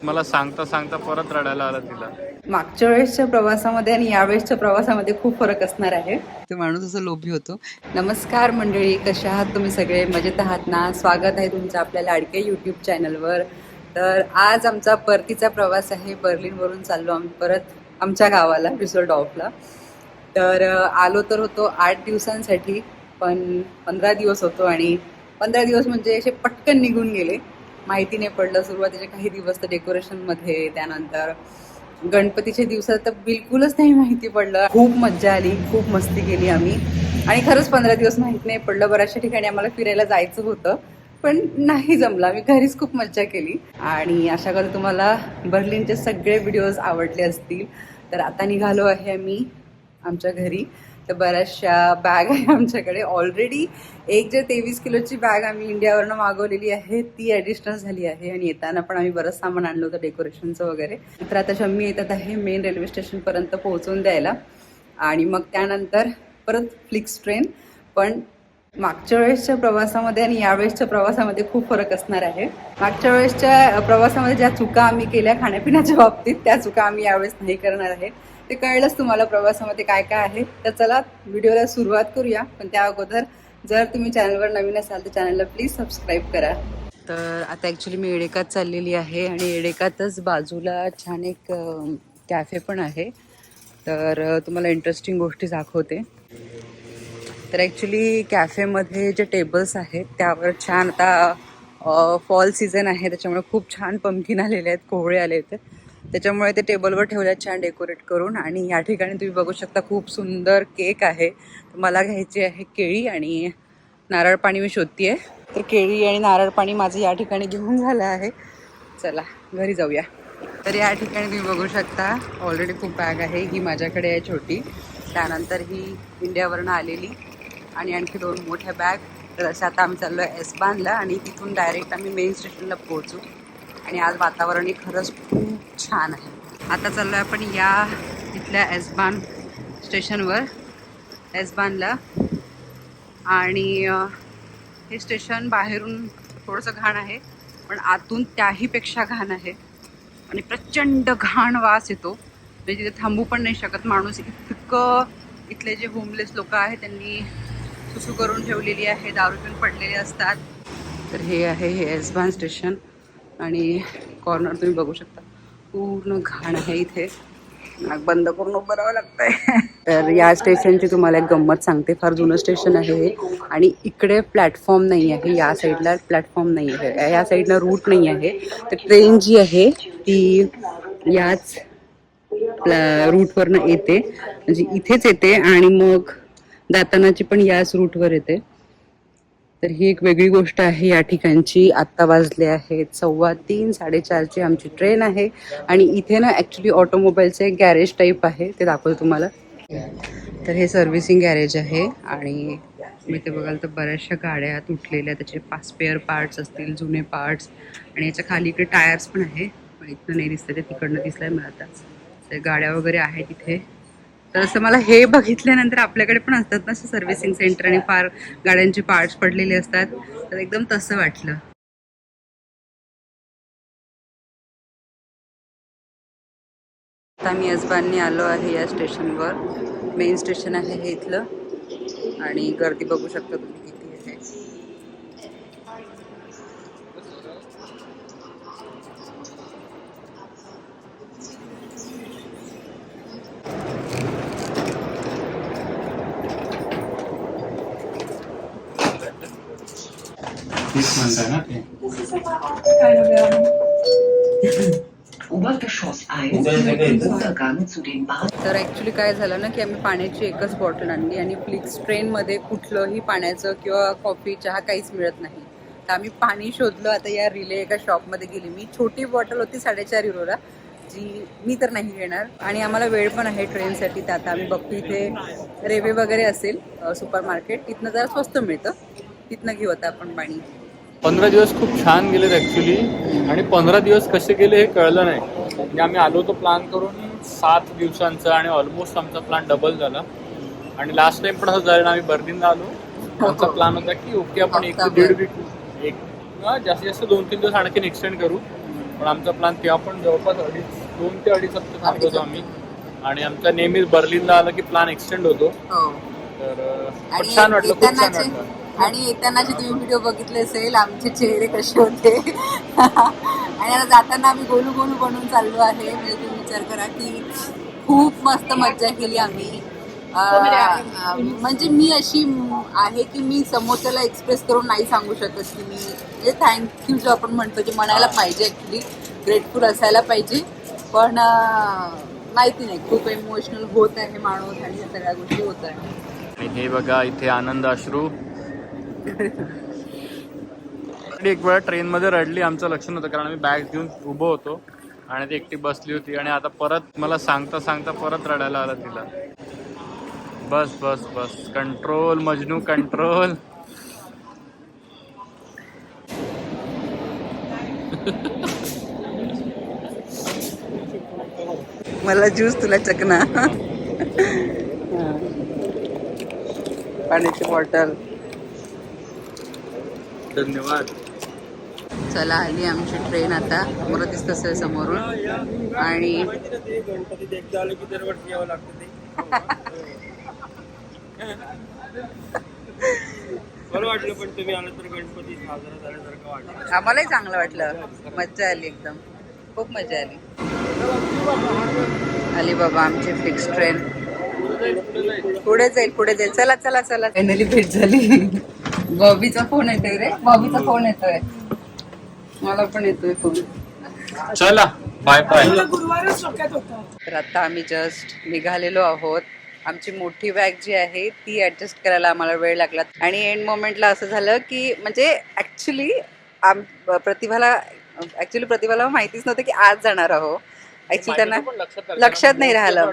मला सांगता सांगता परत रडायला आलं तिला. मागच्या वेळेसच्या प्रवासामध्ये आणि यावेळेसच्या प्रवासामध्ये खूप फरक असणार आहे. तो माणूस असं लोभी होतो. नमस्कार मंडळी कशा आहात तुम्ही सगळे? मजेत आहात ना? स्वागत आहे तुमचं आपल्या लाडके यूट्यूब चॅनलवर तर आज आमचा परतीचा प्रवास आहे. बर्लिनवरून चाललो आम्ही परत आमच्या गावाला रिसोर्ट तर आलो तर होतो आठ दिवसांसाठी पण पंधरा दिवस होतो आणि पंधरा दिवस म्हणजे असे पटकन निघून गेले. माहिती नाही पडलं सुरुवातीचे काही दिवस तर डेकोरेशनमध्ये त्यानंतर गणपतीच्या दिवसात तर बिलकुलच नाही माहिती पडलं. खूप मज्जा आली खूप मस्ती केली आम्ही. आणि खरंच पंधरा दिवस माहीत नाही पडलं बऱ्याचशा ठिकाणी आम्हाला फिरायला जायचं होतं पण नाही जमलं. आम्ही घरीच खूप मज्जा केली. आणि अशा करतो तुम्हाला बर्लिनचे सगळे व्हिडिओज आवडले असतील. तर आता निघालो आहे आम्ही आमच्या घरी. तर बऱ्याचशा बॅग आहे आमच्याकडे. ऑलरेडी एक जे तेवीस किलोची बॅग आम्ही इंडियावरनं मागवलेली आहे ती ॲडिशनल झाली आहे आणि येताना पण आम्ही बरंच सामान आणलं होतं डेकोरेशनचं वगैरे. तर आता शम्मी येतात आहे मेन रेल्वे स्टेशनपर्यंत पोहोचून द्यायला. आणि मग त्यानंतर परत फ्लिक्स ट्रेन पण मागच्या वेळेसच्या प्रवासामध्ये आणि यावेळेसच्या प्रवासामध्ये खूप फरक असणार आहे. मागच्या वेळेसच्या प्रवासामध्ये ज्या चुका आम्ही केल्या खाण्यापिण्याच्या बाबतीत त्या चुका आम्ही यावेळेस नाही करणार आहे. ते कळलंच तुम्हाला प्रवासामध्ये काय काय आहे. तर चला व्हिडिओला सुरुवात करूया. पण त्या अगोदर जर तुम्ही चॅनलवर नवीन असाल तर चॅनलला प्लीज सबस्क्राईब करा. तर आता ॲक्च्युली मी एडेकात चाललेली आहे आणि एडेकातच बाजूला छान एक कॅफे पण आहे. तर तुम्हाला इंटरेस्टिंग गोष्टी दाखवते. तर ॲक्च्युली कॅफेमध्ये जे टेबल्स आहेत त्यावर छान आता फॉल सीझन आहे. त्याच्यामुळे खूप छान पंखीन आलेले आहेत कोहळे आले आहेत. त्याच्यामुळे ते टेबलवर ठेवल्या आहेत छान डेकोरेट करून. आणि या ठिकाणी तुम्ही बघू शकता खूप सुंदर केक आहे. मला घ्यायची आहे केळी आणि नारळ पाणी मी शोधते तर केळी आणि नारळ पाणी माझं या ठिकाणी घेऊन झालं आहे. चला घरी जाऊया. तर या ठिकाणी तुम्ही बघू शकता ऑलरेडी खूप बॅग आहे. ही माझ्याकडे आहे छोटी. त्यानंतर ही इंडियावरनं आलेली. आणि आणखी दोन मोठ्या बॅग तर असं आता आम्ही चाललो आहे एसबानला आणि तिथून डायरेक्ट आम्ही मेन स्टेशनला पोहोचू. आणि आज वातावरणही खरंच खूप छान आहे. आता चाललो आहे आपण या इथल्या एसबान स्टेशनवर. एसबानला आणि हे स्टेशन बाहेरून थोडंसं घाण आहे पण आतून त्याहीपेक्षा घाण आहे. आणि प्रचंड घाण वास येतो. म्हणजे तिथे थांबू पण नाही शकत माणूस. इतकं इथले जे होमलेस लोक आहेत त्यांनी सुसू करून ठेवलेली आहे दारू पिऊन पडलेले असतात. तर हे आहे हे एसबान स्टेशन आणि कॉर्नर तुम्ही बघू शकता. पूर्ण घाण आहे इथे. नाक बंद करून उभं राहावं लागतंय. तर या स्टेशनची तुम्हाला एक गंमत सांगते. फार जुनं स्टेशन आहे हे. आणि इकडे प्लॅटफॉर्म नाही आहे या साईडला प्लॅटफॉर्म नाही आहे या साईडला रूट नाही आहे तर ट्रेन जी आहे ती याच रूटवरनं येते. म्हणजे इथेच येते आणि मग जातानाची पण याच रूटवर येते. तर ही एक वेगळी गोष्ट आहे. या ठिकाणची आत्ता वाजले आहेत सव्वा तीन साडेचारची आमची ट्रेन आहे. आणि इथे ना ॲक्च्युली ऑटोमोबाईलचं एक गॅरेज टाईप आहे. ते दाखवतो तुम्हाला. तर हे सर्व्हिसिंग गॅरेज आहे. आणि मी ते बघाल तर बऱ्याचशा गाड्या तुटलेल्या त्याचे स्पेअर पार्ट्स असतील जुने पार्ट्स आणि याच्या खाली इकडे टायर्स पण आहे. पण इथनं नाही दिसतं ते तिकडनं दिसलंय मला आता. गाड्या वगैरे आहेत इथे. तर असं मला हे बघितल्यानंतर आपल्याकडे पण असतात ना सर्व्हिसिंग सेंटर आणि फार गाड्यांचे पार्ट्स पडलेले असतात. तर एकदम तसं वाटलं. आता मी यजबानने आलो आहे या स्टेशनवर मेन स्टेशन आहे हे इथलं. आणि गर्दी बघू शकता तुम्ही किती आहे तेच म्हणताय ना ते. तर ॲक्च्युली काय झालं ना की आम्ही पाण्याची एकच बॉटल आणली आणि फ्लिक्स ट्रेनमध्ये कुठलंही पाण्याचं किंवा कॉफी चहा काहीच मिळत नाही. तर आम्ही पाणी शोधलं आता या रिले एका शॉपमध्ये गेली. मी छोटी बॉटल होती साडेचार युरोला जी मी तर नाही घेणार. आणि आम्हाला वेळ पण आहे ट्रेनसाठी तर आता आम्ही बघतो इथे रेवे वगैरे असेल सुपर मार्केट तिथनं जरा स्वस्त मिळतं. तिथनं घेऊ आता आपण पाणी. पंधरा दिवस खूप छान गेलेत ऍक्च्युली आणि पंधरा दिवस कसे गेले हे कळलं नाही. म्हणजे आम्ही आलो होतो प्लॅन करून सात दिवसांचा आणि ऑलमोस्ट आमचा प्लॅन डबल झाला. आणि लास्ट टाइम पण असं झालं ना आम्ही बर्लिनला आलो. आमचा प्लॅन होता की ओके आपण एक ते दीड वीक एक जास्तीत जास्त दोन तीन दिवस आणखीन एक्सटेंड करू. पण आमचा प्लॅन तेव्हा पण जवळपास अडीच दोन ते अडीच हप्ते थांबत होतो आम्ही. आणि आमचा नेहमीच बर्लिनला आलं की प्लॅन एक्सटेंड होतो. हो. तर छान वाटलं खूप छान वाटलं. आणि येतानाचे तुम्ही व्हिडिओ बघितले असेल आमचे चेहरे कसे होते? आणि आता जाताना आम्ही गोलू गोलू बनून चाललो आहे. म्हणजे तुम्ही विचार करा की खूप मस्त मज्जा केली आम्ही. म्हणजे मी अशी आहे की मी समोरच्याला एक्सप्रेस करून नाही सांगू शकत की मी म्हणजे थँक्यू जो आपण म्हणतो की म्हणायला पाहिजे ऍक्च्युली ग्रेटफुल असायला पाहिजे. पण माहिती नाही. खूप इमोशनल होत आहे माणूस आणि या सगळ्या गोष्टी होत आहे. हे बघा इथे आनंद अश्रू. एक वेळा ट्रेनमध्ये रडली आमचं लक्ष नव्हतं कारण आम्ही बॅग घेऊन उभं होतो. आणि ती एकटी बसली होती. आणि आता परत मला सांगता सांगता परत रडायला आलं तिला. बस बस बस. कंट्रोल मजनू कंट्रोल मला ज्यूस तुला चकना. पाण्याची बॉटल धन्यवाद. चला आली आमची ट्रेन आता. मला दिसत असेल समोरून. आणि बरं वाटलं पण तुम्ही आलं तर गणपती साजरा झाल्यासारखं वाटलं. आम्हालाही चांगलं वाटलं. मज्जा आली एकदम. खूप मजा आली. आली बाबा आमची फिक्स ट्रेन पुढे जाईल पुढे जाईल. चला चला चला. फायनली भेट झाली. बॉबीचा फोन येतोय रे. बॉबीचा फोन येतोय. मला पण येतोय फोन चला बाय बाय तर आता आम्ही जस्ट निघालेलो आहोत. आमची मोठी बॅग जी आहे ती ऍडजस्ट करायला आम्हाला वेळ लागला. आणि एंड मोमेंटला असं झालं की म्हणजे ऍक्च्युली आम प्रतिभाला ऍक्च्युली प्रतिभाला माहितीच नव्हतं की आज जाणार आहो. ऍक्च्युली त्यांना लक्षात नाही. राहिलं.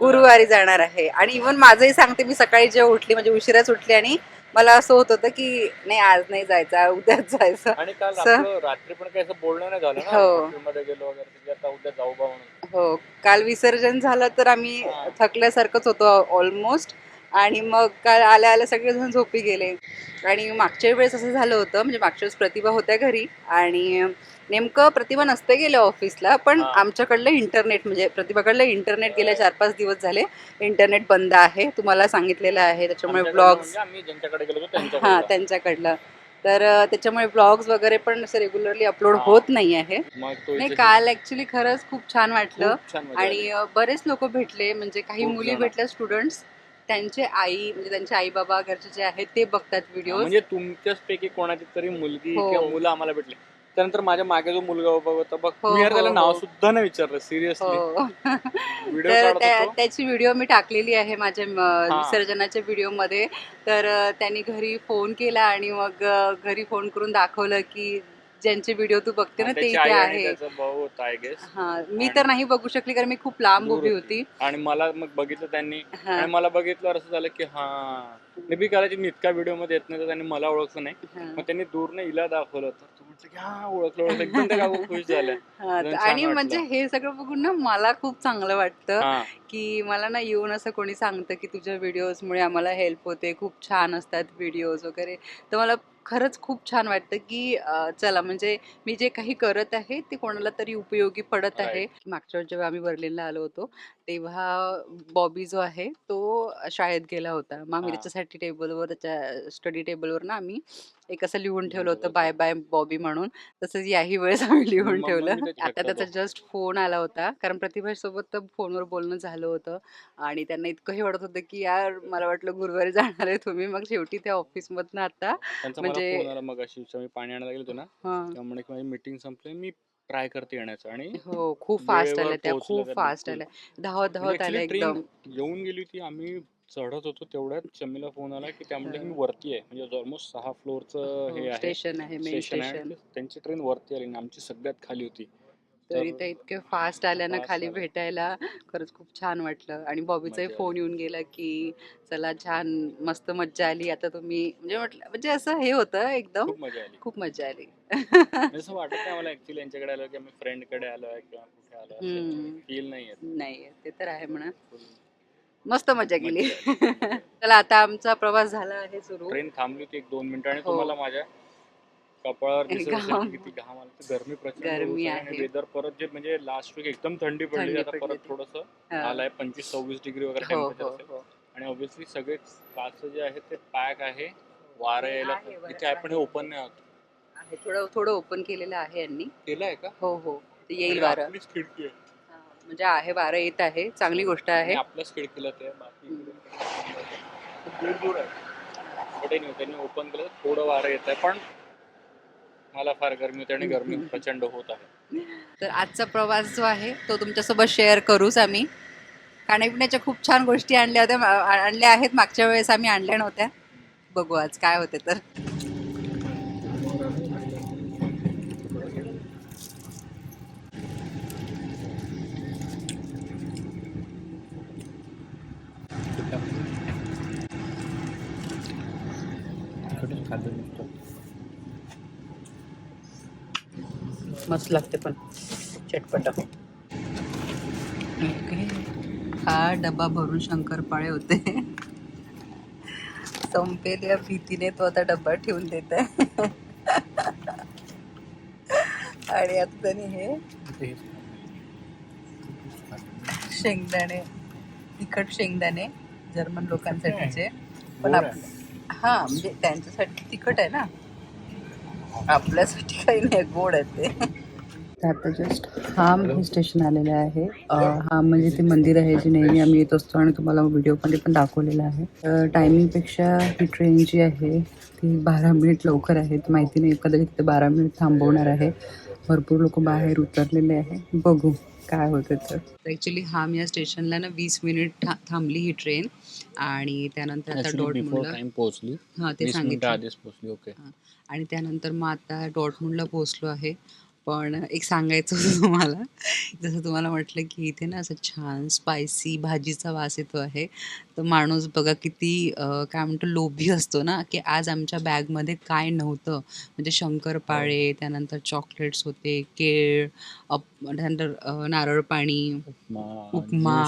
गुरुवारी जाणार आहे. आणि इवन माझंही सांगते मी सकाळी जेव्हा उठली म्हणजे उशिराच उठली आणि मला असं होत होतं की नाही आज नाही जायचं उद्याच जायचं आणि काल? आपलं रात्री पण काही असं बोलणं नाही झालं ना हो. मध्ये गेलो वगैरे आता उद्या जाऊ बा म्हणून हो काल विसर्जन झालं तर आम्ही थकल्यासारखंच होतो ऑलमोस्ट आणि मग काल आल्या आल्या सगळेजण झोपी गेले आणि मागच्या वेळेस असं झालं होतं म्हणजे मागच्या वेळेस प्रतिभा होत्या घरी आणि नेमकं प्रतिभा नसते गेले ऑफिसला पण. आमच्याकडलं इंटरनेट म्हणजे प्रतिभाकडलं इंटरनेट गेले चार पाच दिवस झाले इंटरनेट बंद आहे तुम्हाला सांगितलेलं आहे त्याच्यामुळे ब्लॉग्स म्हणजे हा त्यांच्याकडे त्यांच्याकडलं तर त्याच्यामुळे ब्लॉग्स वगैरे पण असे रेग्युलरली अपलोड. होत नाही आहे नाही काल ऍक्च्युली खरंच खूप छान वाटलं. आणि बरेच लोक भेटले म्हणजे काही मुली. भेटल्या स्टुडंट्स त्यांचे आई म्हणजे त्यांचे आई बाबा घरचे जे आहेत ते बघतात हा, व्हिडिओ म्हणजे तुमच्याच पैकी कोणाची तरी मुलगी हो. किंवा मुलं आम्हाला भेटले. त्यानंतर माझ्या मागे जो मुलगा उभा होता बघ हो, मी यार त्याला हो, नाव हो. सुद्धा नाही विचारलं सिरियसली हो. व्हिडिओ तर काढत त्या- होतो. त्याची व्हिडिओ मी टाकलेली आहे माझ्या म, विसर्जनाच्या व्हिडिओमध्ये. तर अ, त्यांनी घरी फोन केला आणि मग अ, घरी फोन करून दाखवलं की ज्यांचे व्हिडिओ तू बघते ना ते इथे आहे त्याचा भाऊ होता आय गेस हा मी तर नाही बघू शकली कारण मी खूप लांब उभी होती. आणि मला मग बघितलं त्यांनी. आणि मला बघितलं असं झालं की हा मे बी कदाचित मी इतका व्हिडिओमध्ये येत नाही त्यांनी मला ओळखलं नाही. मग त्यांनी दूरने हिला दाखवलं. तर तू म्हटलं की हा ओळखलं ओळखलं. एकदम त्या खुश झाल्या. हा, आणि. म्हणजे हे सगळं बघून ना मला खूप चांगलं वाटतं की मला ना येऊन असं कोणी सांगतं की तुझ्या व्हिडिओजमुळे आम्हाला हेल्प होते खूप छान असतात व्हिडिओज वगैरे. तर मला खरंच खूप छान वाटतं की चला म्हणजे मी जे काही करत आहे ते कोणाला तरी उपयोगी पडत आहे. मागच्या जेव्हा आम्ही बर्लिनला आलो होतो तेव्हा बॉबी जो आहे तो शाळेत गेला होता. मग आम्ही हा. त्याच्यासाठी टेबलवर त्याच्या स्टडी टेबलवर ना आम्ही एक असं लिहून ठेवलं होतं बाय बाय बॉबी म्हणून. तसंच याही वेळेस आम्ही लिहून ठेवलं. आता त्याचा. जस्ट फोन आला होता. कारण प्रतिभासोबत तर फोनवर बोलणं झालं होतं. आणि त्यांना इतकं हे वाटत होतं की यार मला वाटलं गुरुवारी जाणार आहे तुम्ही. मग शेवटी त्या ऑफिसमधनं आता म्हणजे- मग अशी मी पाणी आणायला गेलो ना त्यामुळे मीटिंग संपली. मी ट्राय करते येण्याचं आणि हो खूप फास्ट आल्या त्या खूप फास्ट. आल्या. धावत धावत आल्या ट्रेन एकदम. येऊन गेली होती. आम्ही चढत होतो तेवढ्यात शमीला फोन आला की त्यामुळे हा. मी वरती आहे. म्हणजे ऑलमोस्ट सहा फ्लोअरचं हे आहे. स्टेशन आहे मेन स्टेशन आहे. स्टेशन त्यांची ट्रेन वरती आली आणि आमची सगळ्यात खाली होती. तरी ते इतके फास्ट आल्या ना खाली. भेटायला. खरंच खूप छान वाटलं. आणि बॉबीचाही फोन येऊन गेला की चला छान मस्त मज्जा आली. आता तुम्ही म्हणजे म्हटलं म्हणजे असं हे होतं एकदम. खूप मजा आली. आली. म्हणजे असं वाटत नाही मला ऍक्च्युली यांच्याकडे आलो की आम्ही फ्रेंडकडे आलोय किंवा कुठे आलो. फील नाही नाही ते तर आहे म्हणा. मस्त मजा केली. चला आता आमचा प्रवास झाला आहे सुरू. ट्रेन थांबली होती एक दोन मिनिटं आणि हो. तुम्हाला माझ्या कपाळावर आणि दिसत असेल घाम. की किती घाम आला. तर गरमी प्रचंड गरमी होत आहे आणि आहे. वेदर परत जे म्हणजे लास्ट वीक एकदम थंडी पडली. थंडी आता पडली. परत. थोडस हा. आलाय पंचवीस सव्वीस डिग्री वगैरे हो टेम्परेचर हो असेल. हो. आणि ऑब्विसली सगळे काच जे आहेत ते पॅक आहे वारं यायला आहे, इथे आपण हे ओपन नाही होत आहे थोडं थोडं ओपन केलेलं आहे यांनी. केलंय का? हो हो. ते येईल वारं. आपलीच खिडकी आहे. म्हणजे आहे वारं येत आहे चांगली गोष्ट आहे. आपल्याच खिडकीला ते बाकी इकडे दूर दूर आहे. कुठे नाही त्यांनी ओपन केलं थोडं वारं येत आहे पण मला फार गरमी होते आणि गरमी प्रचंड होत आहे. तर आजचा प्रवास जो आहे तो तुमच्यासोबत शेअर करूच आम्ही. खाण्यापिण्याच्या खूप छान गोष्टी आणल्या होत्या आणल्या आहेत मागच्या वेळेस आम्ही आणल्या नव्हत्या. बघू आज काय होते तर. मस्त लागते पण. चटपट. हा डबा भरून शंकरपाळे होते. संपेल या भीतीने तो आता डब्बा ठेवून देत आहे. आणि आता त्याने हे शेंगदाणे तिखट शेंगदाणे जर्मन लोकांसाठीचे. पण गोड आप हा म्हणजे त्यांच्यासाठी तिखट आहे ना. आपल्यासाठी काही नाही गोड आहे ते. आता जस्ट हाम हे स्टेशन आलेलं आहे. हाम म्हणजे ते मंदिर आहे जे नेहमी आम्ही येत असतो आणि तुम्हाला व्हिडिओमध्ये पण दाखवलेलं आहे. टायमिंगपेक्षा ही ट्रेन जी आहे ती बारा मिनिट लवकर आहे. माहिती नाही कदाचित ते बारा मिनिट थांबवणार आहे. भरपूर लोक बाहेर उतरलेले आहे. बघू काय होते तर. ॲक्च्युली हाम या स्टेशनला ना वीस मिनिट थांबली ही ट्रेन आणि त्यानंतर आता डॉटमुंडला पोहोचली. हां ते सांगितलं. आधीच पोहोचली ओके हां. आणि त्यानंतर मग आता डॉटमुंडला पोहोचलो आहे. पण एक सांगायचं होतं तुम्हाला. जसं तुम्हाला म्हटलं की इथे ना असं छान स्पायसी भाजीचा वास येतो आहे. तर माणूस बघा किती काय म्हणतो लोभी असतो ना की आज आमच्या बॅगमध्ये काय नव्हतं. म्हणजे शंकरपाळे त्यानंतर चॉकलेट्स होते केळ अप त्यानंतर नारळ पाणी उपमा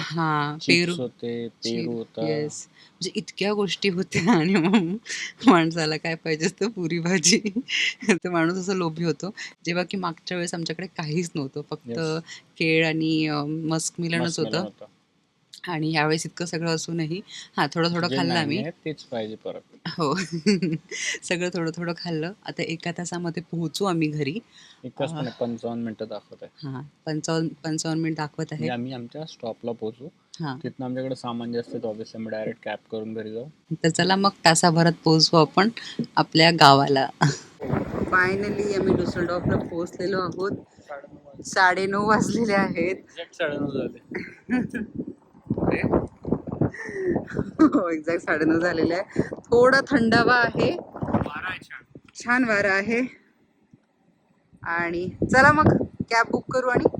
हां पेरू. चिप्स होते पेरू होता. येस म्हणजे इतक्या गोष्टी होत्या आणि मग माणसाला काय पाहिजे असतं? पुरी भाजी. तर माणूस असं लोभी होतो. जेव्हा की मागच्या वेळेस आमच्याकडे काहीच नव्हतं. फक्त. केळ आणि मस्क मिलनच होतं. आणि यावेळेस इतकं सगळं असूनही हा थोडं थोडं खाल्लं आम्ही. तेच पाहिजे परत. हो. सगळं थोडं थोडं खाल्लं. आता एका तासामध्ये पोहोचू आम्ही घरी. पंचावन्न मिनिटं दाखवत आहे. हा पंचावन्न पंचावन्न मिनिट दाखवत आहे आम्ही आमच्या स्टॉपला पोहोचू. हा. तिथनं आमच्याकडे सामान जे असते ऑब्विसली आम्ही डायरेक्ट कॅब करून घरी जाऊ. तर चला मग तासाभरात पोहोचू आपण आपल्या गावाला. फायनली आम्ही डुसलडॉफला पोहोचलेलो आहोत. साडेनऊ वाजलेले आहेत. एक्झॅक्ट साडेनऊ झाले. हो एक्झॅक्ट साडेनऊ झालेले आहे. थोडा थंडावा आहे. बारा आहे छान. छान वारा आहे. आणि चला मग कॅब बुक करू आणि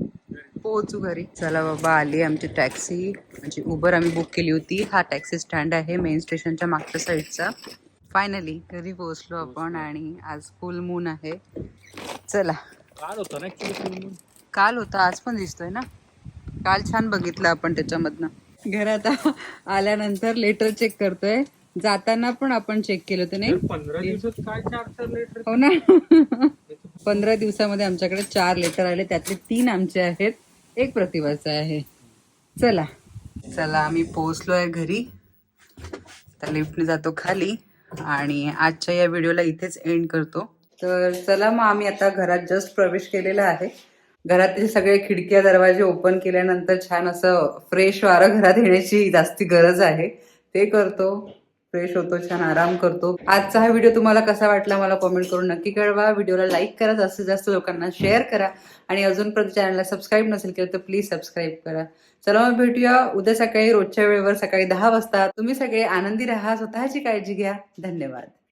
पोहोचू घरी. चला बाबा आली आमची टॅक्सी. म्हणजे उबर आम्ही बुक केली होती. हा टॅक्सी स्टँड आहे मेन स्टेशनच्या मागच्या साईडचा. फायनली घरी पोहोचलो आपण आणि आज फुल मून आहे. चला. काल होतं ना ऍक्च्युली काल होता आज पण दिसतोय ना? काल छान बघितलं आपण त्याच्यामधनं. घरात आल्यानंतर लेटर चेक करतोय. जाताना पण आपण चेक केलं होतं नाही? पंधरा दिवसात काय चार चार लिटर हो ना. पंधरा दिवसामध्ये आमच्याकडे चार लेटर आले. त्यातले तीन आमचे आहेत. एक प्रतिभाचं आहे. चला. चला आम्ही पोहोचलोय घरी. तर लिफ्टने जातो खाली आणि आजच्या या व्हिडिओला इथेच एंड करतो. तर चला मग आम्ही आता घरात जस्ट प्रवेश केलेला आहे. घरातील सगळे खिडक्या दरवाजे ओपन केल्यानंतर छान असं फ्रेश वारं घरात येण्याची जास्ती गरज आहे. ते करतो. फ्रेश होतो छान आराम करतो. आजचा हा व्हिडिओ तुम्हाला कसा वाटला मला कॉमेंट करून नक्की कळवा. व्हिडिओला लाईक करा जास्तीत जास्त लोकांना शेअर करा. आणि अजूनपर्यंत चॅनलला सबस्क्राईब नसेल केलं तर प्लीज सबस्क्राईब करा. चला मग भेटूया उद्या सकाळी रोजच्या वेळेवर सकाळी दहा वाजता. तुम्ही सगळे आनंदी राहा स्वतःची काळजी घ्या. धन्यवाद.